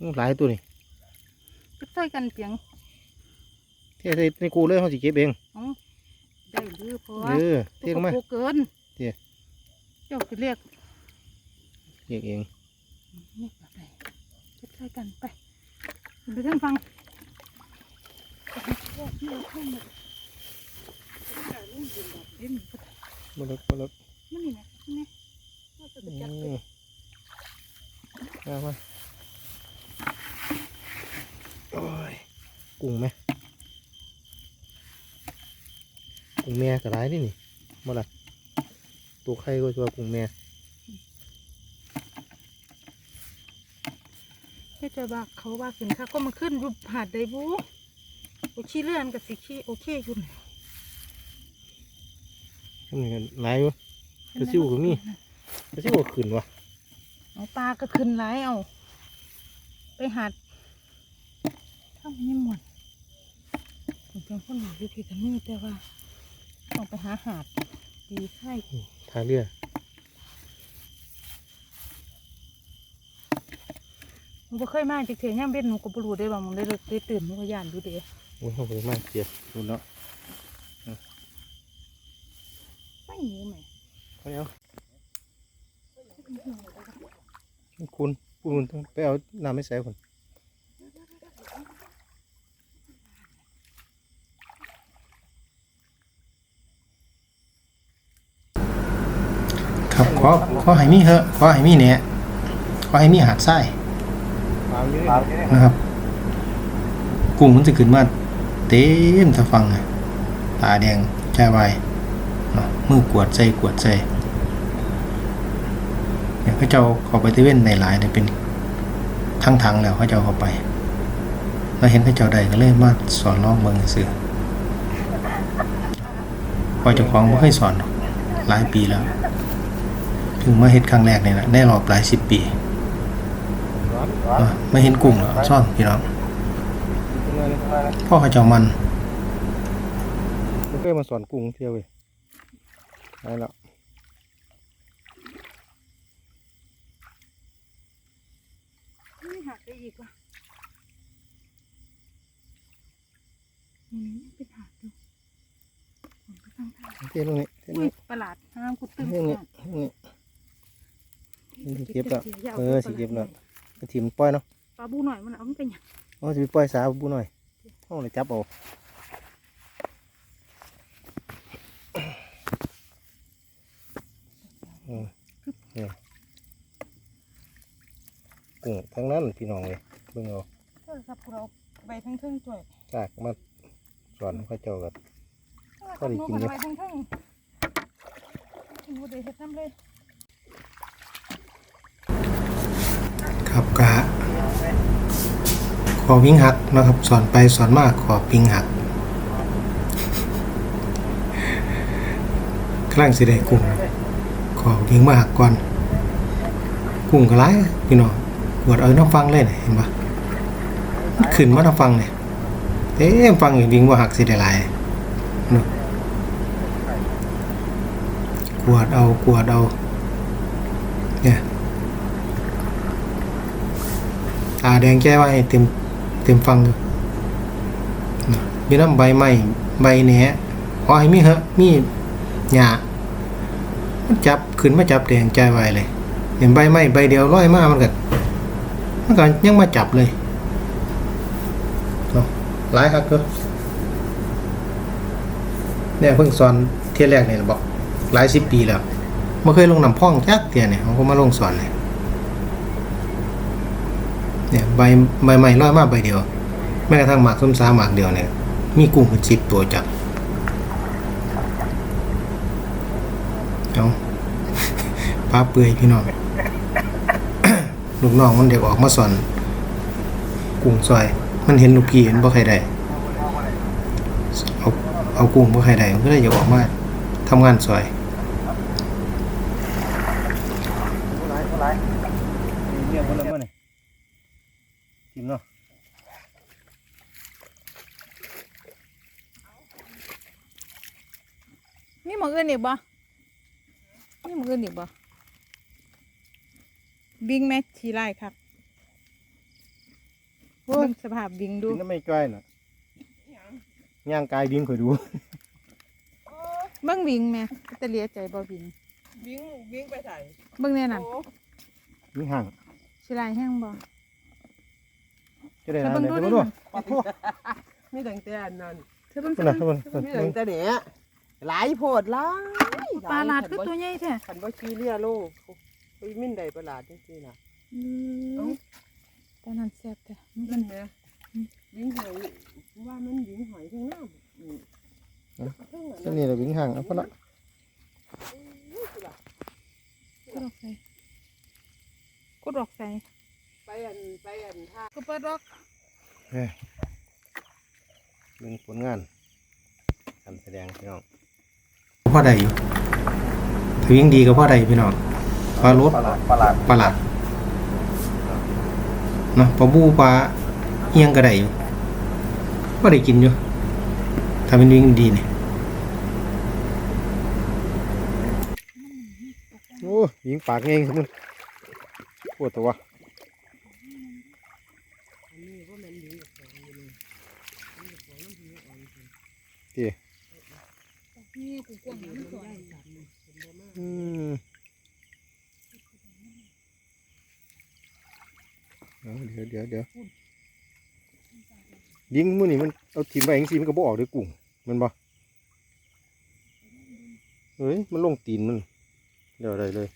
อื้อหลายตัวนี่ก็ใส่กันเปียงเทใส่ในกูเลยเขาสิเก็บเองได้หรือเพราะเอว่าอเทลงมาตัวเกินเดี๋ยวเจ้าจะเรียกเก็บเองนี่แบบไหนก็ใส่กันไปไปท่านฟังบ่เลิกบ่เลิกมันนี่นะนี่นะเราจะไปจับอืม เอามาโอ้ยกุ้งไหมกุ้งแม่ก็ร้ายนี่นี่บ่ล่ะตัวไข่ก็จะว่ากุ้งแม่แค่จะว่าเขาว่าขึ้นค่ะก็มาขึ้นรูปหาดได้บูโอชีเลื่อนกับสีขี้โอเคอยู่นี่ทำนี่กันร้ายอยู่กระซิวก็มีก็สิบ่ขึ้นวะ เอาปลาก็ขึ้นหลายเอา ไปหาดถ้าไม่หมดผมเป็นคนหนูอยู่ที่กันนี่แต่ว่าต้องไปหาหาดดีไข่ทางเรือหนูก็เคยมาจากเทียย่ามเบ็ดหนูก็บรู้ได้ว่ามันได้เลยได้ตื่นหนูก็ย่านดูเด้โอ้ยเขาไปมากเจียดูเนาะไม่หนีไหมเขาเอา คุณคุณต้องไปเอาน้ำไม่ใส่คนครับขอขอให้มีเหอะขอให้มีเนี่ยขอให้มีหาดทรายนะครับ กุ้งมันจะขึ้นมาเต็มทะฟังอะตาแดงใจวายเนาะมือกวดใจกวดใจ เนี่ยเขาเจ้าเขาไปเตเว่นในหลายเนี่ยเป็นทั้งทางแล้วเขาเจ้าเข้าไปเราเห็นเขาเจ้าใดก็เลยมาสอนร้องเมืองซื่อพอเจ้าของไม่เคยสอนหลายปีแล้วเพิ่งมาเห็นครั้งแรกเนี่ยแหละในรอบหลายสิบปีไม่เห็นกุ้งหรอซ่อนพี่น้องพ่อเขาเจ้ามันไม่เคยมาสอนกุ้งเที่ยวเลยได้แล้ว ไม่หักได้อีกว่ะอืมเป็นหักดูผมก็ตั้งท่าเที่ยวตรงนี้เที่ยวตรงอุ้ยนี้ประหลาดห้ามกุดตึ้งเที่ยวตรงนี้เที่ยวตรงนี้นี่เก็บแล้วเออสิเก็บแล้วกระถิ่มปล่อยเนาะปลาบูหน่อยมันเอามันเป็นหยังอ๋อสิไปปล่อยสาวบุหน่อยห้องเลยจับเอาอืมนี่ กุ้งทั้งนั้นพี่น้องเลยเบิ่งเอาเออครับเราใบทั้งทึ่งๆด้วยจากมาสอนเขาเจ้ากัน ก็ได้กินเอเยออะ ใบทั้งทึ่งกินบ่ได้เฮ็ดน้ำเลย ครับกะขอวิ่งหักนะครับสอนไปสอนมากขอวิ่งหักกำลังสิได้กุ้งขอวิ่งมาหักก่อนกุ้งก็ร้ายพี่น้อง กวดเอาน้ำฟังเลยเนี่ยเห็นปะมันขึ้นมาน้ำฟังเนี่ยเอ๊ะฟังอย่างวิ่งว่าหักสิได้หลายกวดเอากวดเอาเนี่ยตาแดงแก้ไว้เต็มเต็มฟังอยู่มีน้ำใบไม้ใบแหน่ขอให้มีเหอะมีหญ้ามันจับขึ้นมาจับแดงใจไว้เลยเห็นใบไม้ใบเดียวร้อยมากมันก็ มันก็ยังมาจับเลยหลายครับก็เนี่ยเพิ่งสอนเที่ยแรกเนี่ยบอกหลายสิบปีแล้วไม่เคยลงน้ำพ่องจักเที่ยเนี่ยเขาก็มาลงสอนเลยเนี่ยใบใบไม้ร้อยมากใบเดียว แม้กระทั่งหมากส้มสาหมากเดียวเนี่ย มีกุ้งเป็นสิบตัวจับเอาปลาเปื่อยพี่น้อง ลูกน้องมันเด็กออกมาสอนกุ้งซอย มันเห็นลูกพี่เห็นบ่ใครได้เอาเอากุ้งบ่ใครได้มันก็เลยอยากออกมาทำงานซอยเรียกมันแล้วมั้ยทีมเนาะมีหมองอื่นอีกบ่มีหมองอื่นอีกบ่ วิ่งแม่ชีไล่ครับโอ้ยเบิ่งสภาพวิ่งดูกินน้ำไม่จ้อยน่ะย่างกายวิ่งข่อยดูเบิ่งวิ่งแม่แต่เหลียใจบ่วิ่งวิ่งวิ่งไปใส่เบิ่งแน่นั่นโอ้วิ่งห่างชีไล่แห้งบ่จะได้แล้วนะเบิ่งเดี๋ยวดูเดี๋ยวดิดูมันโอ้โหมีตั้งแต่อันนั้นเธอเบิ่งนั่เธนอน่ะเบิ่งเบิ่งมีเบิ่งตั้งแต่เนี้ยหลายโพดหลายปลาหลาดคือตัวใหญ่แท้ขันบ่ขี้เลียโลก ไปมินใดประหลาดจังซี่น่ะอืมตอนนั้นแซ่บแต่มันั่นนแหละวิ่งหอยว่ามันวิ่งหอยทั้งน้ำอืมทั้งนั้นเส้นนี้แหละวิ่งห่างเอาพอละกดออกใส่กดออกใส่ไปอันไปอันท่าก็เปิดออกเอ้ยเบิ่งผลงานการแสดงพี่น้องพ่อใดอยู่ถ้าวิ่งดีก็พ่อใดพี่น้อง ปลารถประหลาดประหลาดปลาหลัดเนาะปลาบูปลาเอียงก็ได้อยู่ก็ได้กินอยู่ถ้าเป็นวิ่งดีเนี่ยโอ้ยิงปากเองสมุนปวดตัวอันนี้ว่ามันวิ่งกับของอยู่นี่วิ่งกับของน้ำพีอ่อนจริง ตี นี่กูกวางน้ำสวย อืม เดี๋ยวเดี๋ยวเดี๋ยวยิงมื่อนี่มันเอาทีมไปเองสิมันก็บ่ออกด้วยกุ้งมันบ่เฮ้ยมันลงตีนมันเดี๋ยวอะไรเลย